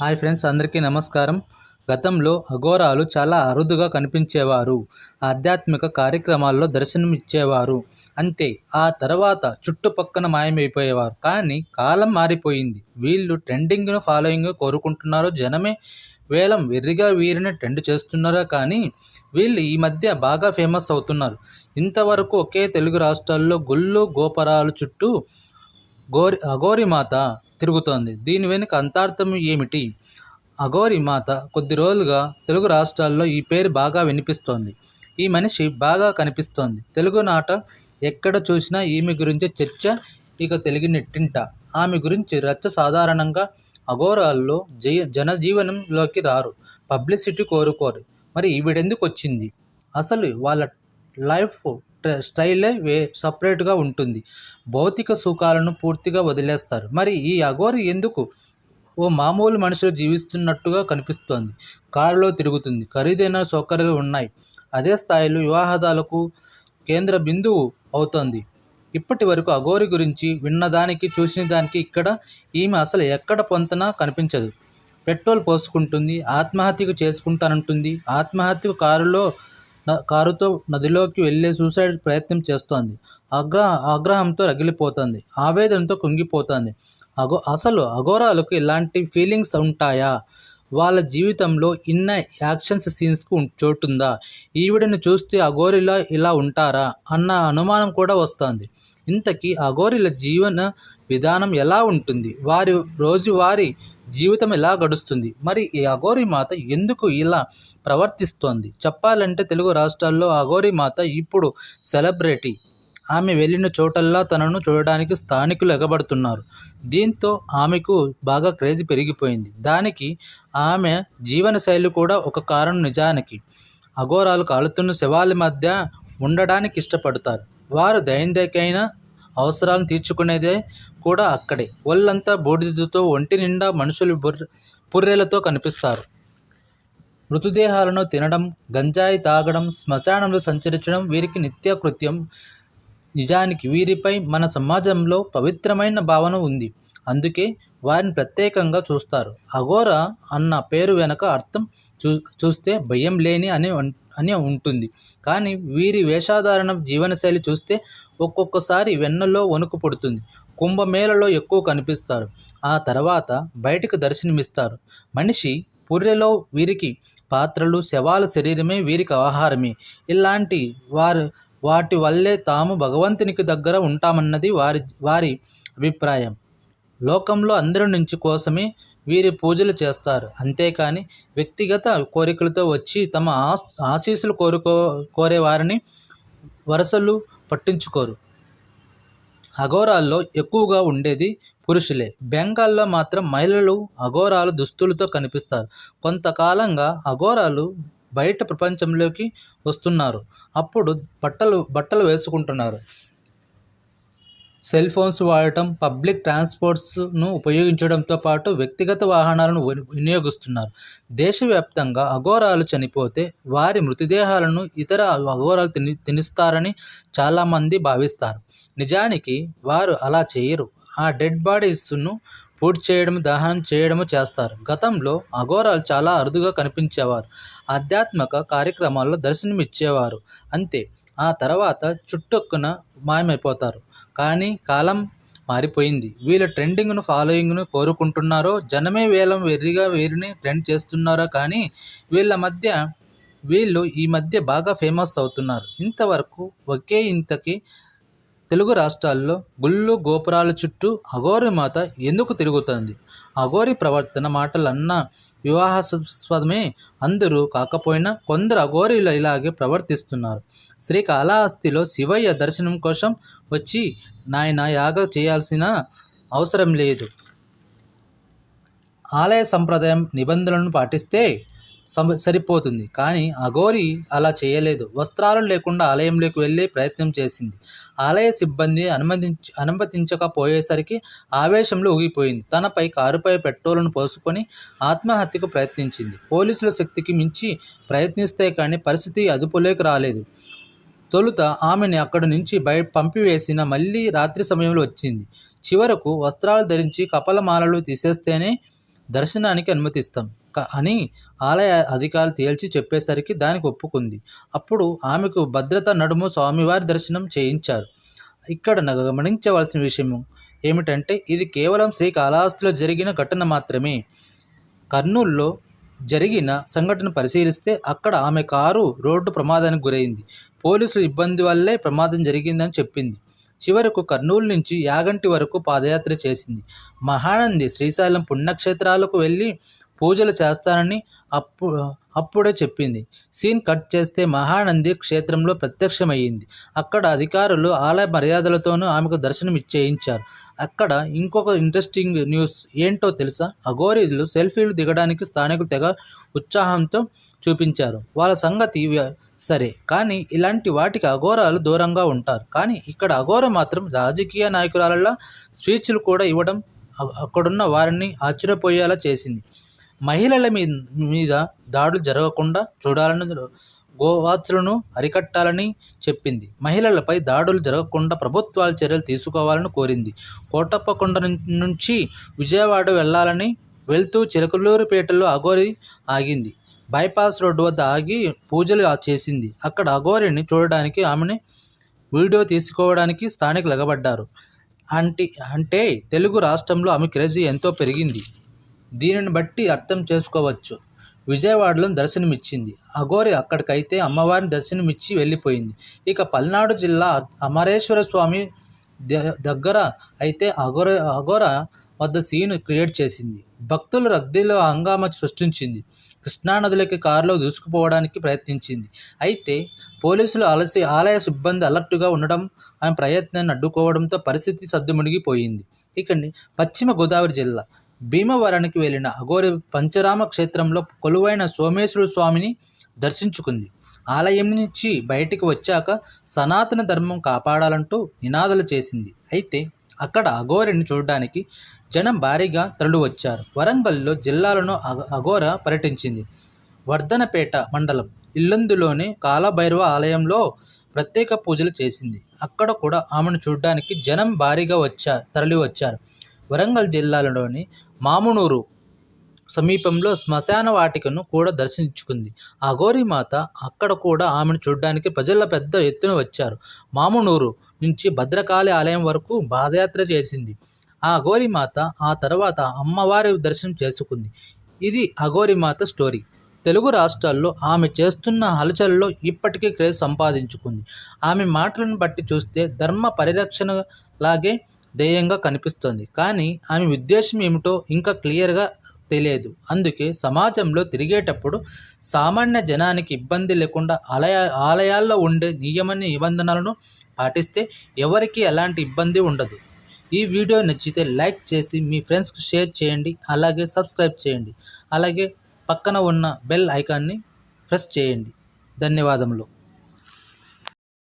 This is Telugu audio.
హాయ్ ఫ్రెండ్స్ అందరికీ నమస్కారం. గతంలో అఘోరాలు చాలా అరుదుగా కనిపించేవారు. ఆధ్యాత్మిక కార్యక్రమాల్లో దర్శనం ఇచ్చేవారు అంతే ఆ తర్వాత చుట్టుపక్కన మాయమైపోయేవారు. కానీ కాలం మారిపోయింది. వీళ్ళు ట్రెండింగ్ను ఫాలోయింగ్ కోరుకుంటున్నారో జనమే వేలం వెర్రిగా వీరిని ట్రెండ్ చేస్తున్నారా కానీ వీళ్ళు ఈ మధ్య బాగా ఫేమస్ అవుతున్నారు. ఇంతవరకు ఒకే తెలుగు రాష్ట్రాల్లో గుళ్ళు గోపురాలు చుట్టూ గోరి అఘోరి మాత తిరుగుతోంది. దీని వెనుక అంతార్థం ఏమిటి? అఘోరి మాత కొద్ది రోజులుగా తెలుగు రాష్ట్రాల్లో ఈ పేరు బాగా వినిపిస్తోంది. ఈ మనిషి బాగా కనిపిస్తోంది. తెలుగు నాట ఎక్కడ చూసినా ఈమె గురించి చర్చ ఇక తెలుగు నెట్టింట ఆమె గురించి రచ్చ సాధారణంగా అఘోరాల్లో జయ జనజీవనంలోకి రారు. పబ్లిసిటీ కోరుకోరు. మరి ఈవిడెందుకు వచ్చింది అసలు వాళ్ళ లైఫ్ స్టైలే వే సపరేట్గా ఉంటుంది. భౌతిక సుఖాలను పూర్తిగా వదిలేస్తారు. మరి ఈ అఘోరి ఎందుకు? ఓ మామూలు మనుషులు జీవిస్తున్నట్టుగా కనిపిస్తోంది. కారులో తిరుగుతుంది. ఖరీదైన సౌకర్యాలు ఉన్నాయి. అదే స్థాయిలో వివాహదాలకు కేంద్ర బిందువు అవుతోంది. ఇప్పటి వరకు అఘోరి గురించి విన్నదానికి చూసిన దానికి ఇక్కడ ఈమె అసలు ఎక్కడ పొంతన కనిపించదు. పెట్రోల్ పోసుకుంటుంది ఆత్మహత్యకు చేసుకుంటానంటుంది. ఆత్మహత్యకు కారులో కారుతో నదిలోకి వెళ్ళే సూసైడ్ ప్రయత్నం చేస్తోంది. ఆగ్రహ ఆగ్రహంతో రగిలిపోతుంది. ఆవేదనతో కుంగిపోతుంది. అగో అసలు అఘోరాలకు ఇలాంటి ఫీలింగ్స్ ఉంటాయా? వాళ్ళ జీవితంలో ఇన్న యాక్షన్స్ సీన్స్కు చోటుందా? ఈవిడని చూస్తే అఘోరిలా ఇలా ఉంటారా? అన్న అనుమానం కూడా వస్తుంది. ఇంతకీ అఘోరిల జీవన విధానం ఎలా ఉంటుంది? వారి రోజువారీ జీవితం ఎలా గడుస్తుంది? మరి ఈ అఘోరి మాత ఎందుకు ఇలా ప్రవర్తిస్తోంది? చెప్పాలంటే తెలుగు రాష్ట్రాల్లో అఘోరి మాత ఇప్పుడు సెలబ్రిటీ. ఆమె వెళ్ళిన చోటల్లా తనను చూడడానికి స్థానికులు ఎగబడుతున్నారు. దీంతో ఆమెకు బాగా క్రేజ్ పెరిగిపోయింది. దానికి ఆమె జీవనశైలి కూడా ఒక కారణం నిజానికి. అఘోరాలు కాలుతున్న శవాల మధ్య ఉండడానికి ఇష్టపడతారు. వారు దైందకైనా అవసరాలను తీర్చుకునేదే కూడా అక్కడే. ఒళ్ళంతా బూడిదతో ఒంటి నిండా మనుషులు బుర్ర పుర్రెలతో కనిపిస్తారు. మృతదేహాలను తినడం గంజాయి తాగడం శ్మశానంలో సంచరించడం వీరికి నిత్యకృత్యం. నిజానికి వీరిపై మన సమాజంలో పవిత్రమైన భావన ఉంది. అందుకే వారిని ప్రత్యేకంగా చూస్తారు. అఘోర అన్న పేరు వెనక అర్థం చూ చూస్తే భయం లేని అని అని ఉంటుంది. కానీ వీరి వేషధారణ జీవనశైలి చూస్తే ఒక్కొక్కసారి వెన్నలో వణుకు పుడుతుంది. కుంభమేళలో ఎక్కువ కనిపిస్తారు. ఆ తర్వాత బయటకు దర్శనమిస్తారు. మనిషి పుర్రెలో వీరికి పాత్రలు శవాల శరీరమే వీరికి ఆహారమే. ఇలాంటి వారు వాటి వల్లే తాము భగవంతునికి దగ్గర ఉంటామన్నది వారి వారి అభిప్రాయం. లోకంలో అందరి నుంచి కోసమే వీరి పూజలు చేస్తారు. అంతేకాని వ్యక్తిగత కోరికలతో వచ్చి తమ ఆస్ ఆశీస్సులు కోరుకో కోరేవారిని వరసలు పట్టించుకోరు. అఘోరాల్లో ఎక్కువగా ఉండేది పురుషులే. బెంగాల్లో మాత్రం మహిళలు అఘోరాలు దుస్తులతో కనిపిస్తారు. కొంతకాలంగా అఘోరాలు బయట ప్రపంచంలోకి వస్తున్నారు. అప్పుడు బట్టలు బట్టలు వేసుకుంటున్నారు. సెల్ ఫోన్స్ వాడటం పబ్లిక్ ట్రాన్స్పోర్ట్స్ను ఉపయోగించడంతో పాటు వ్యక్తిగత వాహనాలను విని- వినియోగిస్తున్నారు. దేశవ్యాప్తంగా అఘోరాలు చనిపోతే వారి మృతదేహాలను ఇతర అఘోరాలు తిని తినిస్తారని చాలామంది భావిస్తారు. నిజానికి వారు అలా చేయరు. ఆ డెడ్ బాడీస్ను పూర్తి చేయడం దహనం చేయడము చేస్తారు. గతంలో అఘోరాలు చాలా అరుదుగా కనిపించేవారు. ఆధ్యాత్మిక కార్యక్రమాల్లో దర్శనమిచ్చేవారు. అంతే. ఆ తర్వాత చుట్టొక్కున మాయమైపోతారు. కానీ కాలం మారిపోయింది. వీళ్ళ ట్రెండింగ్ను ఫాలోయింగ్ను కోరుకుంటున్నారో జనమే వేలం వెర్రిగా వీరిని ట్రెండ్ చేస్తున్నారో కానీ వీళ్ళ మధ్య వీళ్ళు ఈ మధ్య బాగా ఫేమస్ అవుతున్నారు. ఇంతవరకు ఒకే ఇంతకి తెలుగు రాష్ట్రాల్లో గుళ్ళు గోపురాల చుట్టూ అఘోరి మాత ఎందుకు తిరుగుతుంది? అఘోరి ప్రవర్తన మాటలన్న వివాహాస్పదమే అందరూ కాకపోయినా కొందరు అఘోరీలు ఇలాగే ప్రవర్తిస్తున్నారు. శ్రీకాళహస్తిలో శివయ్య దర్శనం కోసం వచ్చి నాయన యాగ చేయాల్సిన అవసరం లేదు. ఆలయ సంప్రదాయం నిబంధనలను పాటిస్తే సరిపోతుంది. కానీ అఘోరి అలా చేయలేదు. వస్త్రాలు లేకుండా ఆలయంలోకి వెళ్ళే ప్రయత్నం చేసింది. ఆలయ సిబ్బంది అనుమతించ అనుమతించకపోయేసరికి ఆవేశంలో ఊగిపోయింది. తనపై కారుపై పెట్రోల్ను పోసుకొని ఆత్మహత్యకు ప్రయత్నించింది. పోలీసుల శక్తికి మించి ప్రయత్నిస్తే కానీ పరిస్థితి అదుపులోకి రాలేదు. తొలుత ఆమెని అక్కడి నుంచి బయ పంపివేసిన మళ్ళీ రాత్రి సమయంలో వచ్చింది. చివరకు వస్త్రాలు ధరించి కపలమాలలు తీసేస్తేనే దర్శనానికి అనుమతిస్తాం. అని ఆలయ అధికారులు తేల్చి చెప్పేసరికి దానికి ఒప్పుకుంది. అప్పుడు ఆమెకు భద్రత నడుము స్వామివారి దర్శనం చేయించారు. ఇక్కడ గమనించవలసిన విషయం ఏమిటంటే ఇది కేవలం శ్రీకాళహస్తిలో జరిగిన ఘటన మాత్రమే. కర్నూల్లో జరిగిన సంఘటన పరిశీలిస్తే అక్కడ ఆమె కారు రోడ్డు ప్రమాదానికి గురైంది. పోలీసుల ఇబ్బంది వల్లే ప్రమాదం జరిగిందని చెప్పింది. చివరకు కర్నూలు నుంచి యాగంటి వరకు పాదయాత్ర చేసింది. మహానంది శ్రీశైలం పుణ్యక్షేత్రాలకు వెళ్ళి పూజలు చేస్తానని అప్పు అప్పుడే చెప్పింది. సీన్ కట్ చేస్తే మహానంది క్షేత్రంలో ప్రత్యక్షమయ్యింది. అక్కడ అధికారులు ఆలయ మర్యాదలతోనూ ఆమెకు దర్శనం ఇచ్చేయించారు. అక్కడ ఇంకొక ఇంట్రెస్టింగ్ న్యూస్ ఏంటో తెలుసా? అఘోరీలు సెల్ఫీలు దిగడానికి స్థానికులు తెగ ఉత్సాహంతో చూపించారు. వాళ్ళ సంగతి సరే కానీ ఇలాంటి వాటికి అఘోరాలు దూరంగా ఉంటారు. కానీ ఇక్కడ అఘోర మాత్రం రాజకీయ నాయకురాలలో స్పీచ్లు కూడా ఇవ్వడం అక్కడున్న వారిని ఆశ్చర్యపోయేలా చేసింది. మహిళల మీ మీద దాడులు జరగకుండా చూడాలని గోవాత్సులను అరికట్టాలని చెప్పింది. మహిళలపై దాడులు జరగకుండా ప్రభుత్వాలు చర్యలు తీసుకోవాలని కోరింది. కోటప్పకొండ నుంచి విజయవాడ వెళ్ళాలని వెళ్తూ చిలకలూరుపేటలో అఘోరి ఆగింది. బైపాస్ రోడ్డు వద్ద ఆగి పూజలు చేసింది. అక్కడ అఘోరిని చూడడానికి ఆమెని వీడియో తీసుకోవడానికి స్థానికులు ఎగబడ్డారు. అంటే అంటే తెలుగు రాష్ట్రంలో ఆమె క్రేజీ ఎంతో పెరిగింది. దీనిని బట్టి అర్థం చేసుకోవచ్చు. విజయవాడలో దర్శనమిచ్చింది. అఘోరి అక్కడికైతే అమ్మవారిని దర్శనమిచ్చి వెళ్ళిపోయింది. ఇక పల్నాడు జిల్లా అమరేశ్వర స్వామి ద- దగ్గర అయితే అఘోర అఘోర వద్ద సీన్ క్రియేట్ చేసింది. భక్తుల రద్దీలో హంగామా సృష్టించింది. కృష్ణానదులకి కారులో దూసుకుపోవడానికి ప్రయత్నించింది. అయితే పోలీసులు అలసి ఆలయ సిబ్బంది అలర్టుగా ఉండడం ఆమె ప్రయత్నాన్ని అడ్డుకోవడంతో పరిస్థితి సద్దుమునిగిపోయింది. ఇక పశ్చిమ గోదావరి జిల్లా భీమవరానికి వెళ్ళిన అఘోరి పంచరామ క్షేత్రంలో కొలువైన సోమేశ్వర స్వామిని దర్శించుకుంది. ఆలయం నుంచి బయటికి వచ్చాక సనాతన ధర్మం కాపాడాలంటూ నినాదాలు చేసింది. అయితే అక్కడ అఘోరిని చూడడానికి జనం భారీగా తరలి వచ్చారు వరంగల్లో జిల్లాలను అగ- అఘోర పర్యటించింది. వర్ధనపేట మండలం ఇల్లందులోని కాలభైరవ ఆలయంలో ప్రత్యేక పూజలు చేసింది. అక్కడ కూడా ఆమెను చూడడానికి జనం భారీగా వచ్చా తరలి వచ్చారు వరంగల్ జిల్లాలోని మామునూరు సమీపంలో శ్మశాన వాటికను కూడా దర్శించుకుంది. ఆ గౌరీమాత అక్కడ కూడా ఆమెను చూడడానికి ప్రజల పెద్ద ఎత్తున వచ్చారు. మామునూరు నుంచి భద్రకాళి ఆలయం వరకు పాదయాత్ర చేసింది. ఆ అఘోరిమాత ఆ తర్వాత అమ్మవారి దర్శనం చేసుకుంది. ఇది అఘోరిమాత స్టోరీ. తెలుగు రాష్ట్రాల్లో ఆమె చేస్తున్న హలచల్లో ఇప్పటికీ క్రేజ్ సంపాదించుకుంది. ఆమె మాటలను బట్టి చూస్తే ధర్మ పరిరక్షణ లాగే ధ్యేయంగా కనిపిస్తోంది. కానీ ఆమె ఉద్దేశం ఏమిటో ఇంకా క్లియర్గా తెలియదు. అందుకే సమాజంలో తిరిగేటప్పుడు సామాన్య జనానికి ఇబ్బంది లేకుండా ఆలయ ఆలయాల్లో ఉండే నియమ నిబంధనలను పాటిస్తే ఎవరికీ ఎలాంటి ఇబ్బంది ఉండదు. ఈ వీడియో నచ్చితే లైక్ చేసి మీ ఫ్రెండ్స్కి షేర్ చేయండి. అలాగే సబ్స్క్రైబ్ చేయండి. అలాగే పక్కన ఉన్న బెల్ ఐకాన్ని ప్రెస్ చేయండి. ధన్యవాదములు.